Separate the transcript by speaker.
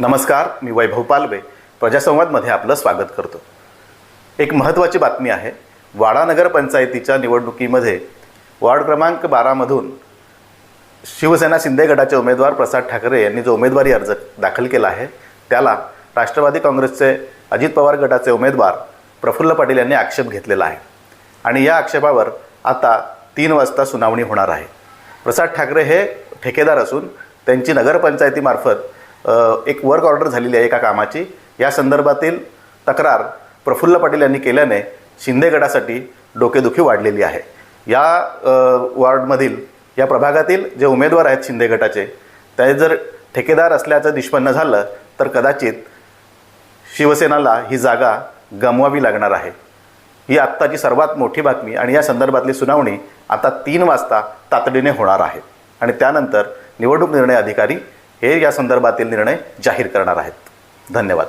Speaker 1: नमस्कार मी वैभव पालवे. प्रजासंवादमध्ये आपलं स्वागत करतो. एक महत्त्वाची बातमी आहे वाडा नगरपंचायतीच्या निवडणुकीमध्ये वार्ड क्रमांक बारामधून शिवसेना शिंदे गटाचे उमेदवार प्रसाद ठाकरे यांनी जो उमेदवारी अर्ज दाखल केला आहे त्याला राष्ट्रवादी काँग्रेसचे अजित पवार गटाचे उमेदवार प्रफुल्ल पाटील यांनी आक्षेप घेतलेला आहे. आणि या आक्षेपावर आता तीन वाजता सुनावणी होणार आहे. प्रसाद ठाकरे हे ठेकेदार असून त्यांची नगरपंचायतीमार्फत एक वर्क ऑर्डर झालेली आहे एका कामाची. या संदर्भातील तक्रार प्रफुल्ल पाटील यांनी केल्याने शिंदे गटासाठी डोकेदुखी वाढलेली आहे. या वॉर्डमधील या प्रभागातील जे उमेदवार आहेत शिंदे गटाचे ते जर ठेकेदार असल्याचं निष्पन्न झालं तर कदाचित शिवसेनाला ही जागा गमवावी लागणार आहे. ही आत्ताची सर्वात मोठी बातमी आणि या संदर्भातली सुनावणी आता तीन वाजता तातडीने होणार आहे. आणि त्यानंतर निवडणूक निर्णय अधिकारी हे या संदर्भातील निर्णय जाहीर करणार आहेत. धन्यवाद.